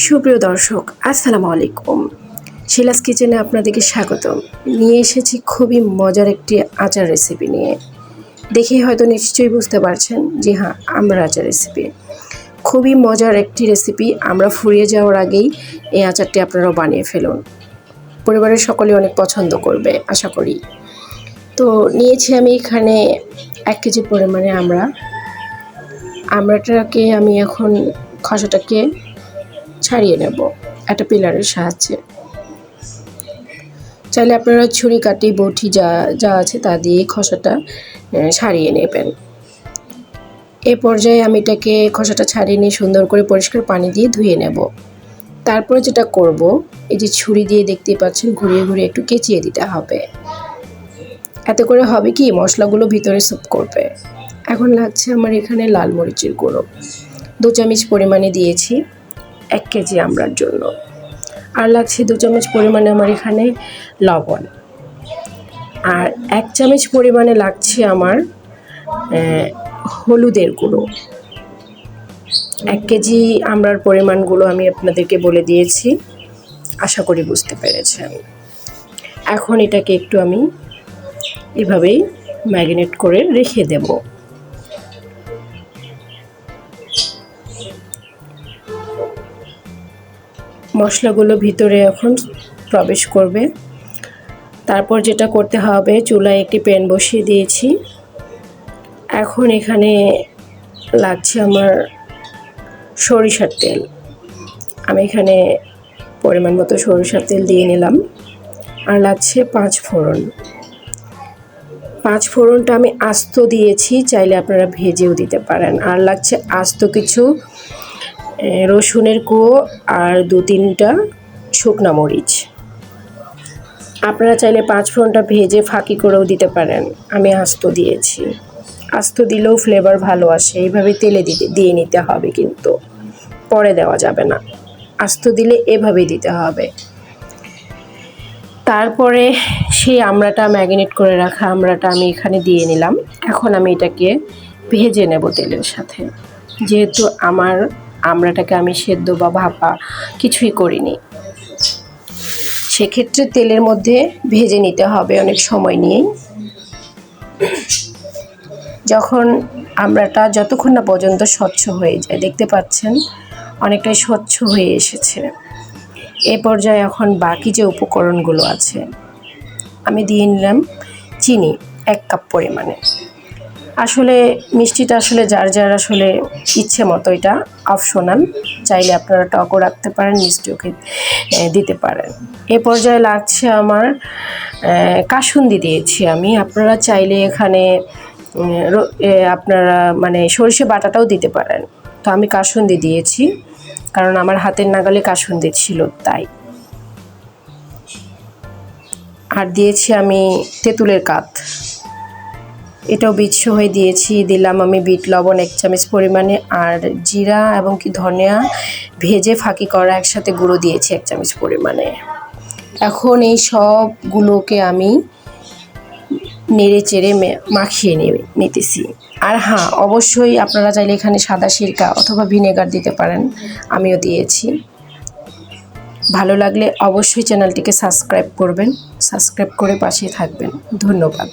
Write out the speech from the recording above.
সুপ্রিয় দর্শক, আসসালামু আলাইকুম। শিলাস কিচেনে আপনাদেরকে স্বাগতম নিয়ে এসেছি খুবই মজার একটি আচার রেসিপি নিয়ে। দেখে হয়তো নিশ্চয়ই বুঝতে পারছেন যে হ্যাঁ আমরা আচার রেসিপি খুবই মজার একটি রেসিপি আমরা ফুরিয়ে যাওয়ার আগেই এই আচারটি আপনারাও বানিয়ে ফেলুন। পরিবারের সকলে অনেক পছন্দ করবে, আশা করি। তো নিয়েছি আমি এখানে এক কেজি পরিমাণে আমরা। আমড়াটাকে আমি এখন খসাটাকে ছাড়িয়ে নেব একটা পিলারের সাহায্যে। চাইলে আপনারা ছুরি কাটি, বটি যা যা আছে তা দিয়ে খসাটা ছাড়িয়ে নেবেন। এ পর্যায়ে আমি এটাকে খসাটা ছাড়িয়ে নিয়ে সুন্দর করে পরিষ্কার পানি দিয়ে ধুয়ে নেব। তারপরে যেটা করব, এই যে ছুরি দিয়ে দেখতেই পাচ্ছেন ঘুরিয়ে ঘুরিয়ে একটু কেচিয়ে দিতে হবে। এতে করে হবে কি, মশলাগুলো ভিতরে স্যুপ করবে। এখন লাগছে আমার এখানে লাল মরিচের গুঁড়ো। দু চামচ পরিমাণে দিয়েছি। এক কেজি আমড়ার জন্য। আর লাগছে দু চামচ পরিমাণে আমার এখানে লবণ। আর এক চামচ পরিমাণে লাগছে আমার হলুদের গুঁড়ো। এক কেজি আমড়ার পরিমাণগুলো আমি আপনাদেরকে বলে দিয়েছি। আশা করি বুঝতে পেরেছেন। এখন এটাকে একটু আমি এভাবেই ম্যারিনেট করে রেখে দেবো। মশলাগুলো ভিতরে এখন প্রবেশ করবে। তারপর যেটা করতে হবে, চুলায় একটি প্যান বসিয়ে দিয়েছি। এখন এখানে লাগছে আমার সরিষার তেল। আমি এখানে পরিমাণ মতো সরিষার তেল দিয়ে নিলাম। আর লাগছে পাঁচ ফোড়ন। পাঁচ ফোড়নটা আমি আস্ত দিয়েছি, চাইলে আপনারা ভেজেও দিতে পারেন। আর লাগছে আস্ত কিছু রসুনের কুয়ো আর দু তিনটা শুকনা মরিচ। আপনারা চাইলে পাঁচ ফোড়নটা ভেজে ফাঁকি করেও দিতে পারেন। আমি আস্ত দিয়েছি। আস্ত দিলেও ফ্লেভার ভালো আসে। এইভাবে তেলে দিতে দিয়ে নিতে হবে কিন্তু। পরে দেওয়া যাবে না। আস্ত দিলে এভাবেই দিতে হবে। তারপরে সেই আমড়াটা ম্যাগনেট করে রাখা আমড়াটা আমি এখানে দিয়ে নিলাম। এখন আমি এটাকে ভেজে নেব তেলের সাথে। যেহেতু আমার আমড়াটাকে আমি সেদ্ধ বা ভাপা কিছুই করিনি। সেক্ষেত্রে তেলের মধ্যে ভেজে নিতে হবে অনেক সময় নিয়েই যখন আমড়াটা যতক্ষণ না পর্যন্ত স্বচ্ছ হয়ে যায়, দেখতে পাচ্ছেন অনেকটাই স্বচ্ছ হয়ে এসেছে। এ পর্যায়ে এখন বাকি যে উপকরণগুলো আছে, আমি দিয়ে নিলাম চিনি, এক কাপ পরিমাণে। আসলে মিষ্টিটা আসলে যার যার আসলে ইচ্ছে মতো এটা অপশনাল চাইলে আপনারা টকও রাখতে পারেন মিষ্টিওকে দিতে পারেন। এ পর্যায়ে লাগছে আমার কাসুন্দি দিয়েছি আমি। আপনারা চাইলে এখানে আপনারা মানে সরিষে বাটাটাও দিতে পারেন। তো আমি কাসুন্দি দিয়েছি, কারণ আমার হাতের নাগালে কাসুন্দি ছিল তাই। আর দিয়েছি আমি তেঁতুলের কাত এটাও বিচ্ছ হয়ে দিয়েছি, দিলাম আমি বিট, লবণ, এক চামচ পরিমাণে, আর জিরা এবং কি ধনিয়া ভেজে ফাঁকি করা একসাথে গুঁড়ো দিয়েছি এক চামচ পরিমাণে। এখন এই সবগুলোকে আমি নেড়ে চেড়ে মাখিয়ে নিতেছি। আর হ্যাঁ অবশ্যই আপনারা চাইলে এখানে সাদা সিরকা অথবা ভিনেগার দিতে পারেন, আমিও দিয়েছি। ভালো লাগলে অবশ্যই চ্যানেলটিকে সাবস্ক্রাইব করবেন, সাবস্ক্রাইব করে পাশে থাকবেন। ধন্যবাদ।